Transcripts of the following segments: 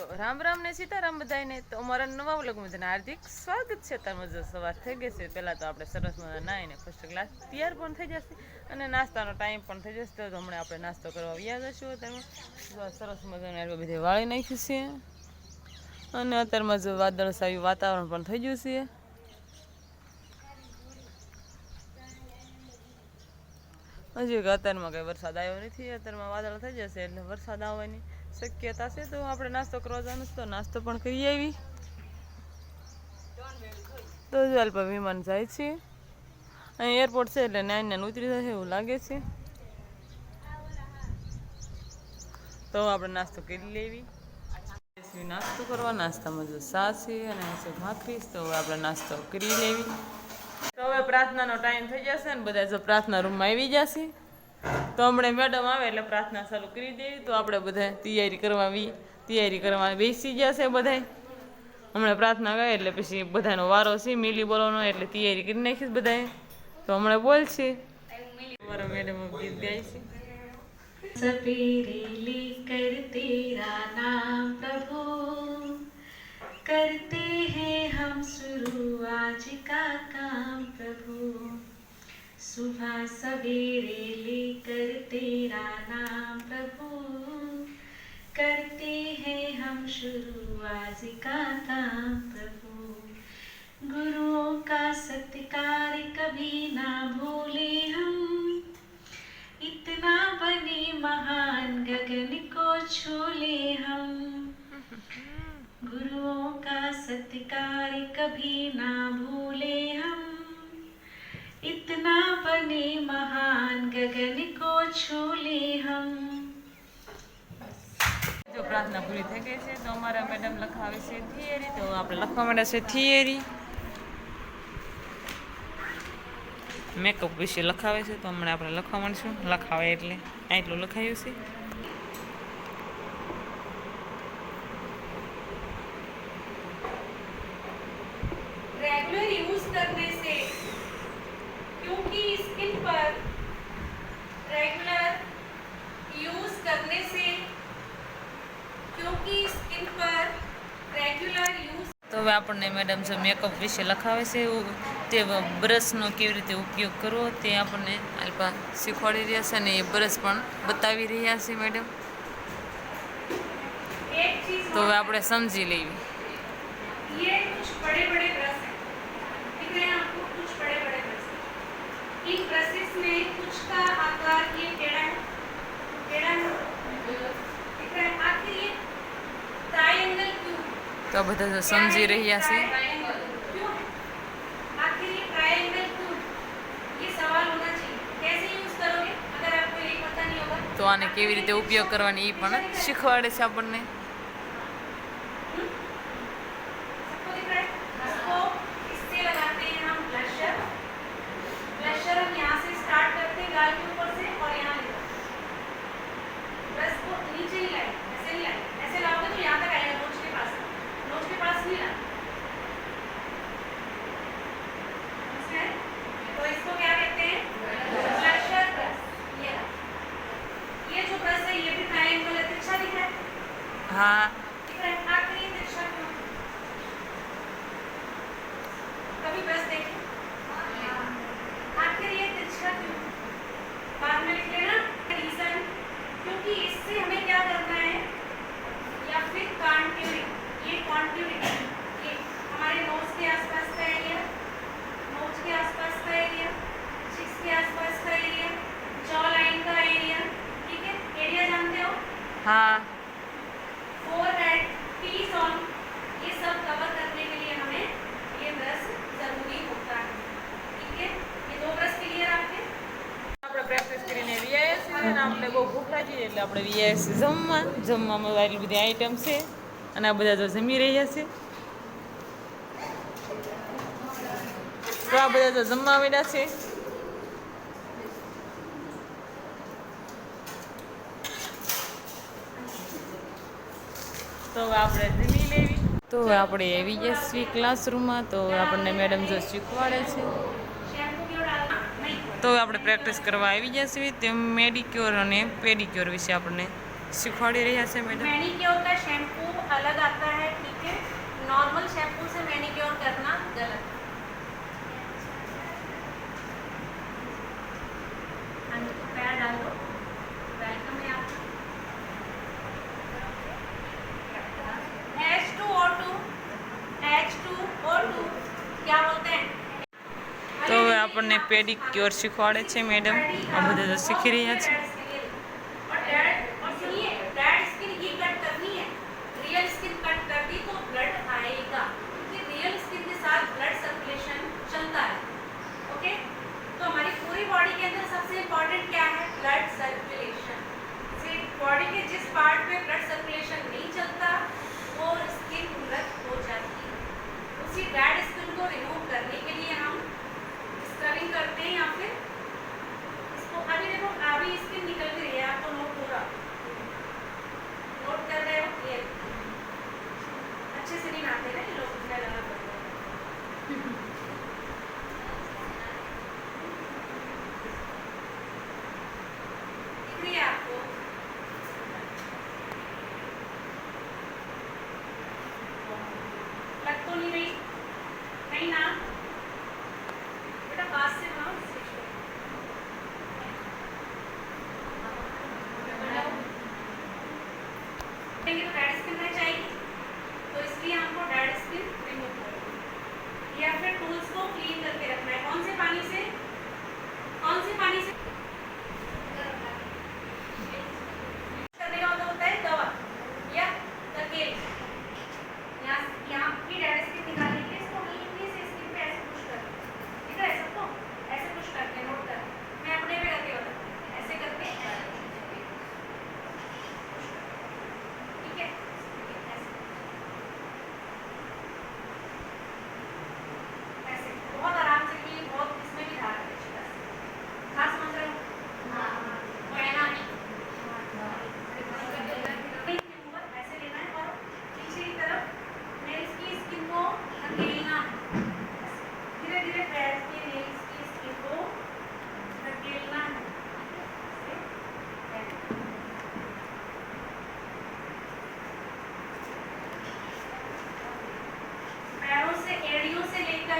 મિત્રો. રામ રામ ને સીતારામ બધાને તો અમારા નવા વ્લોગમાં બધાને હાર્દિક સ્વાગત છે. તમે જો સવાર થઈ ગઈ છે. પહેલાં તો આપણે સરસ મજા નાહીને ફર્સ્ટ ક્લાસ તૈયાર પણ થઈ જશે અને નાસ્તાનો ટાઈમ પણ થઈ જશે. તો હમણાં આપણે નાસ્તો કરવા વ્યા જશું તમે સરસ મજાને આ બધે વાળી નાખ્યું છે. અને અત્યારમાં જો વાદળ સાયું વાતાવરણ પણ થઈ ગયું છે. હજી કે અત્યારમાં કંઈ વરસાદ આવ્યો નથી. અત્યારમાં વાદળ થઈ જશે એટલે વરસાદ આવવાની. શક્યતા છે, તો આપણે નાસ્તો કરવા જવાનું તો નાસ્તો પણ કરી આવી. તો જો અલ્પ વિમાન જાય છે. અહીં એરપોર્ટ છે એટલે નાની નાની ઉતરી જશે એવું લાગે છે. તો આપણે નાસ્તો કરી લેવી. નાસ્તો કરવા, નાસ્તામાં જો સા છે અને હશે ભાખરી, તો આપણે નાસ્તો કરી લેવી. તો હવે પ્રાર્થનાનો ટાઈમ થઈ જશે ને બધા જો પ્રાર્થના રૂમમાં આવી જશે. તો હમણાં મેડમ આવે એટલે પ્રાર્થના ચાલુ કરી દે તો આપણે બધા તૈયારી કરવાની, તૈયારી કરવા બેસી જશે બધા હમણાં પ્રાર્થના કરે એટલે પછી બધાનો વારો છે, મિલી બોલવાનો એટલે તૈયારી કરી નાખીશ બધાએ. તો હમણાં બોલશે. મારા મેડમ ગીત ગાય છે. સપેરેલી પ્રભુ. કરતે હે હમ શુરુ આજ કા કામ. सुबह सवेरे लेकर तेरा नाम प्रभु करते हैं हम शुरू आज का काम प्रभु गुरुओं का सत्कार कभी ना भूले જો પ્રાર્થના પૂરી થઈ ગઈ છે તો અમારા મેડમ લખાવે છે થિયરી તો આપણે લખવા માંડે છે થિયરી મેકઅપ વિશે લખાવે છે તો હમણાં આપણે લખવા માંડશું લખાવે એટલે આટલું લખાયું છે रेगुलर यूज करने से क्योंकि स्किन पर रेगुलर यूज करने से क्योंकि स्किन पर रेगुलर यूज તો હવે આપણને મેડમ જે મેકઅપ વિશે લખાવે છે એવું તે બ્રશનો કેવી રીતે ઉપયોગ કરવો તે આપણને અલ્પા શીખવાડી રહ્યા છે અને એ બ્રશ પણ બતાવી રહ્યા છે મેડમ एक चीज તો હવે આપણે समझी લેવી ये कुछ बड़े बड़े ब्रश हैं दिख रहे हैं आपको कुछ बड़े बड़े ब्रश हैं। इन ब्रशेस में कुछ का आकार ये टेढ़ा है તો બધા સમજી રહ્યા છે. તો આને કેવી રીતે ઉપયોગ કરવાની એ પણ શીખવાડે છે આપણને. આપણે વીઆઈએસ જમવા જમવામાં એટલી બધી આઈટમ છે. અને આ બધા તો જમી રહ્યા છે. તો આ બધા તો જમવા આવેલા છે. તો આપણે જમી લેવી. તો આપણે એવી છીએ ક્લાસરૂમમાં તો આપણને મેડમ જો શીખવાડે છે. તો આપણે પ્રેક્ટિસ કરવા આવી જશે તે મેડિક્યોર અને પેડિક્યોર વિશે આપણને सिखाड़ी रही ऐसे मैडम मैनिक्योर का शैम्पू अलग आता है ठीक है नॉर्मल शैम्पू से मैनिक्योर करना गलत तो पैर डाल दो પગને પેડિક્યોર શીખવાડે છે મેડમ. આ બધા શીખી રહ્યા છે.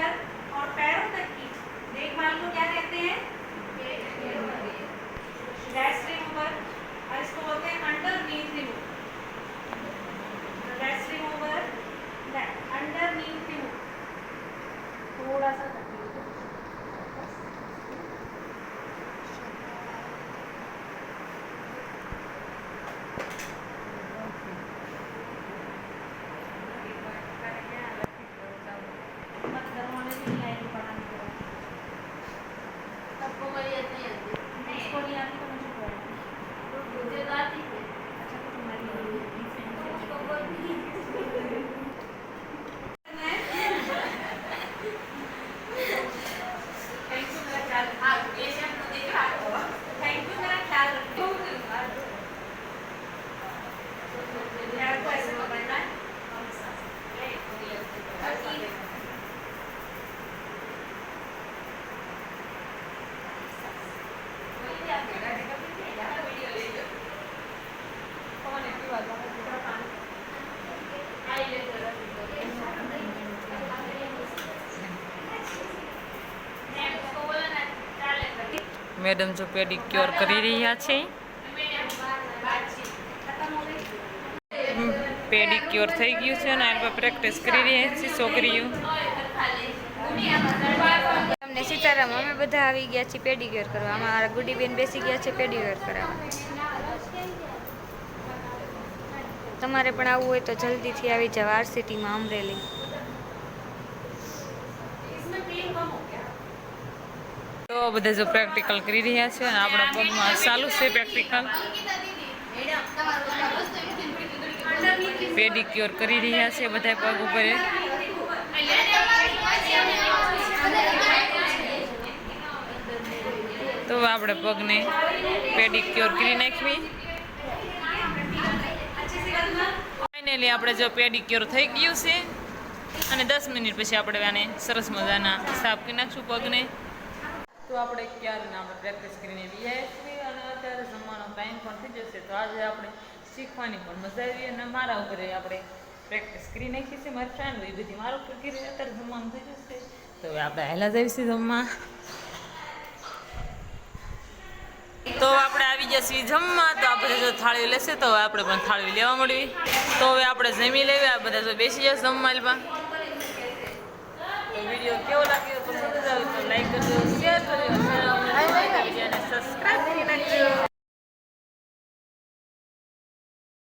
से लेकर और पैरों तक की देखभाल को क्या कहते हैं મેડમ જો પેડિક્યોર કરી રહ્યા છે. પેડિક્યોર થઈ ગયું છે અને આ પ્રેક્ટિસ કરી રહ્યા છે છોકરીઓ. તમને સીતારામ, અમે બધા આવી ગયા છીએ પેડિક્યોર કરવા. અમારા ગુડીબેન બેસી ગયા છે પેડિક્યોર કરવા. તમારે પણ આવવું હોય તો જલ્દીથી આવી જાવ આરસીટીમાં અમરેલી. તો બધા જો પ્રેક્ટિકલ કરી રહ્યા છે અને આપણા પગમાં ચાલુ છે પ્રેક્ટિકલ પેડિક્યોર કરી રહ્યા છે બધા પગ ઉપર. તો આપણે પગને પેડિક્યોર કરી નાખવી. ફાઇનલી આપણે જો પેડિક્યોર થઈ ગયું છે. અને દસ મિનિટ પછી આપણે આને સરસ મજાના સાફ કરી નાખશું પગને. તો આપણે ક્યારે આપણે પ્રેક્ટિસ કરીને બી છીએ અને અત્યારે જમવાનો ટાઈમ પણ થઈ જશે, તો આજે આપણે શીખવાની પણ મજા આવી અને મારા ઉપર આપણે પ્રેક્ટિસ કરી નાખી છે, મારી ફ્રેન્ડ એ બધી મારા કરી અત્યારે જમવાનું થઈ જશે. તો હવે આપણે હેલા જઈશું જમવા. તો આપણે આવી જશે જમવા, તો આપણે જો થાળી લેશે, તો હવે આપણે પણ થાળી લેવા મળવી. તો હવે આપણે જમી લેવી, આ બધા જો બેસી જશે જમવા. તો વીડિયો કેવો લાગ્યો? પસંદ લાઈક તો but it was, um, Subscribe to you next